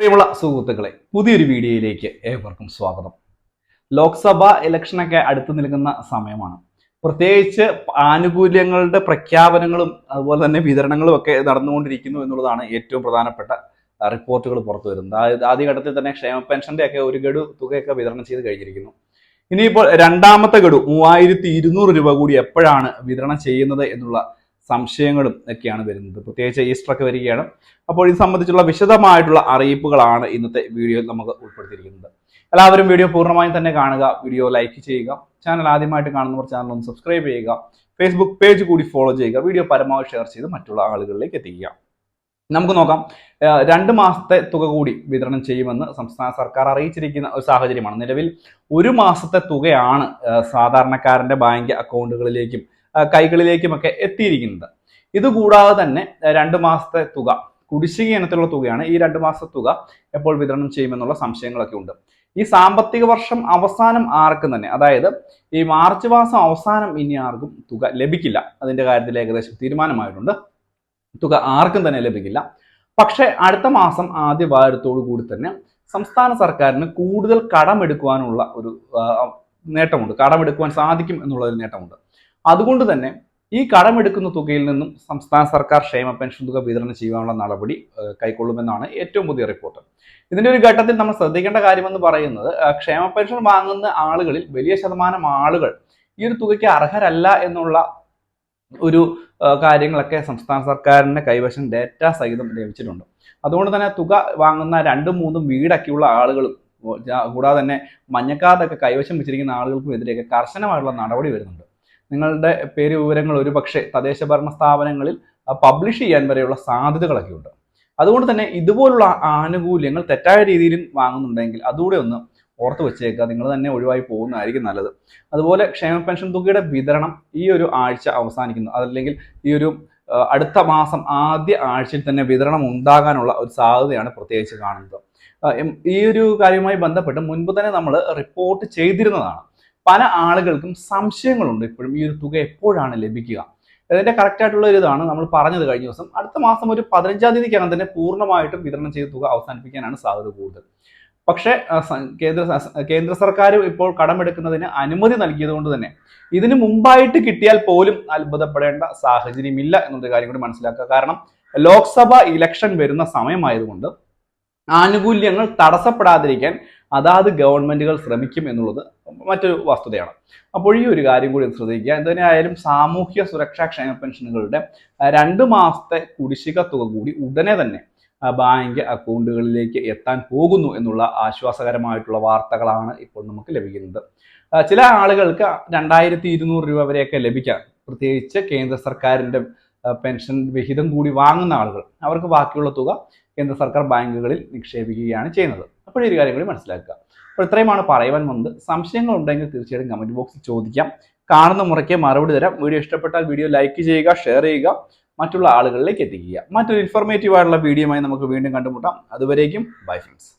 പ്രിയമുള്ള സുഹൃത്തുക്കളെ പുതിയൊരു വീഡിയോയിലേക്ക് ഏവർക്കും സ്വാഗതം. ലോക്സഭാ ഇലക്ഷനൊക്കെ അടുത്തു നിൽക്കുന്ന സമയമാണ്. പ്രത്യേകിച്ച് ആനുകൂല്യങ്ങളുടെ പ്രഖ്യാപനങ്ങളും അതുപോലെ തന്നെ വിതരണങ്ങളും ഒക്കെ നടന്നുകൊണ്ടിരിക്കുന്നു എന്നുള്ളതാണ് ഏറ്റവും പ്രധാനപ്പെട്ട റിപ്പോർട്ടുകൾ പുറത്തു വരുന്നത്. അതായത് ആദ്യഘട്ടത്തിൽ തന്നെ ക്ഷേമ പെൻഷന്റെ ഒക്കെ ഒരു ഗഡു തുകയൊക്കെ വിതരണം ചെയ്ത് കഴിഞ്ഞിരിക്കുന്നു. ഇനിയിപ്പോൾ രണ്ടാമത്തെ ഗഡു മൂവായിരത്തി ഇരുന്നൂറ് രൂപ കൂടി എപ്പോഴാണ് വിതരണം ചെയ്യുന്നത് എന്നുള്ള സംശയങ്ങളും ഒക്കെയാണ് വരുന്നത്. പ്രത്യേകിച്ച് ഈസ്റ്റർ ഒക്കെ വരികയാണ്. അപ്പോൾ ഇത് സംബന്ധിച്ചുള്ള വിശദമായിട്ടുള്ള അറിയിപ്പുകളാണ് ഇന്നത്തെ വീഡിയോയിൽ നമുക്ക് ഉൾപ്പെടുത്തിയിരിക്കുന്നത്. എല്ലാവരും വീഡിയോ പൂർണമായും തന്നെ കാണുക വീഡിയോ ലൈക്ക് ചെയ്യുക ചാനൽ ആദ്യമായിട്ട് കാണുന്നവർ ചാനൽ ഒന്ന് സബ്സ്ക്രൈബ് ചെയ്യുക ഫേസ്ബുക്ക് പേജ് കൂടി ഫോളോ ചെയ്യുക വീഡിയോ പരമാവധി ഷെയർ ചെയ്ത് മറ്റുള്ള ആളുകളിലേക്ക് എത്തിക്കുക. നമുക്ക് നോക്കാം രണ്ട് മാസത്തെ തുക കൂടി വിതരണം ചെയ്യുമെന്ന് സംസ്ഥാന സർക്കാർ അറിയിച്ചിരിക്കുന്ന ഒരു സാഹചര്യമാണ്. നിലവിൽ ഒരു മാസത്തെ തുകയാണ് സാധാരണക്കാരന്റെ ബാങ്ക് അക്കൗണ്ടുകളിലേക്കും കൈകളിലേക്കുമൊക്കെ എത്തിയിരിക്കുന്നത്. ഇതുകൂടാതെ തന്നെ രണ്ട് മാസത്തെ തുക കുടിശ്ശിക ഇനത്തിലുള്ള തുകയാണ് ഈ രണ്ട് മാസത്തെ തുക എപ്പോൾ വിതരണം ചെയ്യുമെന്നുള്ള സംശയങ്ങളൊക്കെ ഉണ്ട്. ഈ സാമ്പത്തിക വർഷം അവസാനം ആർക്കും തന്നെ അതായത് ഈ മാർച്ച് മാസം അവസാനം ഇനി ആർക്കും തുക ലഭിക്കില്ല. അതിന്റെ കാര്യത്തിൽ ഏകദേശം തീരുമാനമായിട്ടുണ്ട്. തുക ആർക്കും തന്നെ ലഭിക്കില്ല. പക്ഷേ അടുത്ത മാസം ആദ്യ വാരത്തോടു കൂടി തന്നെ സംസ്ഥാന സർക്കാരിന് കൂടുതൽ കടമെടുക്കുവാനുള്ള ഒരു നേട്ടമുണ്ട്. കടമെടുക്കുവാൻ സാധിക്കും എന്നുള്ള ഒരു നേട്ടമുണ്ട്. അതുകൊണ്ട് തന്നെ ഈ കടമെടുക്കുന്ന തുകയിൽ നിന്നും സംസ്ഥാന സർക്കാർ ക്ഷേമ പെൻഷൻ തുക വിതരണം ചെയ്യാനുള്ള നടപടി കൈക്കൊള്ളുമെന്നാണ് ഏറ്റവും പുതിയ റിപ്പോർട്ട്. ഇതിന്റെ ഒരു ഘട്ടത്തിൽ നമ്മൾ ശ്രദ്ധിക്കേണ്ട കാര്യമെന്ന് പറയുന്നത് ക്ഷേമ പെൻഷൻ വാങ്ങുന്ന ആളുകളിൽ വലിയ ശതമാനം ആളുകൾ ഈ ഒരു തുകയ്ക്ക് അർഹരല്ല എന്നുള്ള ഒരു കാര്യങ്ങളൊക്കെ സംസ്ഥാന സർക്കാരിന്റെ കൈവശം ഡേറ്റ സഹിതം ലഭിച്ചിട്ടുണ്ട്. അതുകൊണ്ട് തന്നെ തുക വാങ്ങുന്ന രണ്ടും മൂന്നും വീടൊക്കെയുള്ള ആളുകളും കൂടാതെ തന്നെ മഞ്ഞക്കാർഡൊക്കെ കൈവശം വെച്ചിരിക്കുന്ന ആളുകൾക്കും എതിരെയൊക്കെ കർശനമായിട്ടുള്ള നടപടി വരുന്നുണ്ട്. നിങ്ങളുടെ പേര് വിവരങ്ങൾ ഒരു പക്ഷേ തദ്ദേശ ഭരണ സ്ഥാപനങ്ങളിൽ പബ്ലിഷ് ചെയ്യാൻ വരെയുള്ള സാധ്യതകളൊക്കെ ഉണ്ട്. അതുകൊണ്ട് തന്നെ ഇതുപോലുള്ള ആനുകൂല്യങ്ങൾ തെറ്റായ രീതിയിലും വാങ്ങുന്നുണ്ടെങ്കിൽ അതുകൂടെ ഒന്ന് ഓർത്ത് വെച്ചേക്കുക. നിങ്ങൾ തന്നെ ഒഴിവായി പോകുന്നതായിരിക്കും നല്ലത്. അതുപോലെ ക്ഷേമ പെൻഷൻ തുകയുടെ വിതരണം ഈ ഒരു ആഴ്ച അവസാനിക്കുന്നു. അതല്ലെങ്കിൽ ഈ ഒരു അടുത്ത മാസം ആദ്യ ആഴ്ചയിൽ തന്നെ വിതരണം ഉണ്ടാകാനുള്ള ഒരു സാധ്യതയാണ് പ്രത്യേകിച്ച് കാണുന്നത്. ഈ ഒരു കാര്യവുമായി ബന്ധപ്പെട്ട് മുൻപ് തന്നെ നമ്മൾ റിപ്പോർട്ട് ചെയ്തിരുന്നതാണ്. പല ആളുകൾക്കും സംശയങ്ങളുണ്ട് ഇപ്പോഴും ഈ ഒരു തുക എപ്പോഴാണ് ലഭിക്കുക. ഇതിന്റെ കറക്റ്റ് ആയിട്ടുള്ള ഒരു ഇതാണ് നമ്മൾ പറഞ്ഞത് കഴിഞ്ഞ ദിവസം. അടുത്ത മാസം ഒരു പതിനഞ്ചാം തീയതിക്കകം തന്നെ പൂർണമായിട്ടും വിതരണം ചെയ്ത തുക അവസാനിപ്പിക്കാനാണ് സാധ്യത കൂടുതൽ. പക്ഷേ കേന്ദ്ര കേന്ദ്ര സർക്കാർ ഇപ്പോൾ കടമെടുക്കുന്നതിന് അനുമതി നൽകിയത് കൊണ്ട് തന്നെ ഇതിന് മുമ്പായിട്ട് കിട്ടിയാൽ പോലും അത്ഭുതപ്പെടേണ്ട സാഹചര്യമില്ല എന്നൊരു കാര്യം കൂടി മനസ്സിലാക്കുക. കാരണം ലോക്സഭ ഇലക്ഷൻ വരുന്ന സമയമായതുകൊണ്ട് ആനുകൂല്യങ്ങൾ തടസ്സപ്പെടാതിരിക്കാൻ അതാത് ഗവൺമെന്റുകൾ ശ്രമിക്കും എന്നുള്ളത് മറ്റൊരു വസ്തുതയാണ്. അപ്പോൾ ഈ ഒരു കാര്യം കൂടി ശ്രദ്ധിക്കുക. എന്തിനായാലും സാമൂഹ്യ സുരക്ഷാ ക്ഷേമ പെൻഷനുകളുടെ രണ്ട് മാസത്തെ കുടിശ്ശിക തുക കൂടി ഉടനെ തന്നെ ബാങ്ക് അക്കൗണ്ടുകളിലേക്ക് എത്താൻ പോകുന്നു എന്നുള്ള ആശ്വാസകരമായിട്ടുള്ള വാർത്തകളാണ് ഇപ്പോൾ നമുക്ക് ലഭിക്കുന്നത്. ചില ആളുകൾക്ക് രണ്ടായിരത്തി ഇരുന്നൂറ് രൂപ വരെയൊക്കെ ലഭിക്കാം. പ്രത്യേകിച്ച് കേന്ദ്ര സർക്കാരിന്റെ ആ, പെൻഷൻ വിഹിതം കൂടി വാങ്ങുന്ന ആളുകൾ അവർക്ക് ബാക്കിയുള്ള തുക കേന്ദ്ര സർക്കാർ ബാങ്കുകളിൽ നിക്ഷേപിക്കുകയാണ് ചെയ്യുന്നത്. അപ്പോൾ ഈ ഒരു കാര്യം കൂടി മനസ്സിലാക്കുക. അപ്പോൾ ഇത്രയുമാണ് പറയുവാൻ വന്നത്. സംശയങ്ങൾ ഉണ്ടെങ്കിൽ തീർച്ചയായിട്ടും കമന്റ് ബോക്സിൽ ചോദിക്കാം. കാണുന്ന മുറയ്ക്ക് മറുപടി തരാം. വീഡിയോ ഇഷ്ടപ്പെട്ടാൽ വീഡിയോ ലൈക്ക് ചെയ്യുക ഷെയർ ചെയ്യുക മറ്റുള്ള ആളുകളിലേക്ക് എത്തിക്കുക. മറ്റൊരു ഇൻഫോർമേറ്റീവ് ആയിട്ടുള്ള വീഡിയോയുമായി നമുക്ക് വീണ്ടും കണ്ടുമുട്ടാം. അതുവരേക്കും ബൈ ഫ്രണ്ട്സ്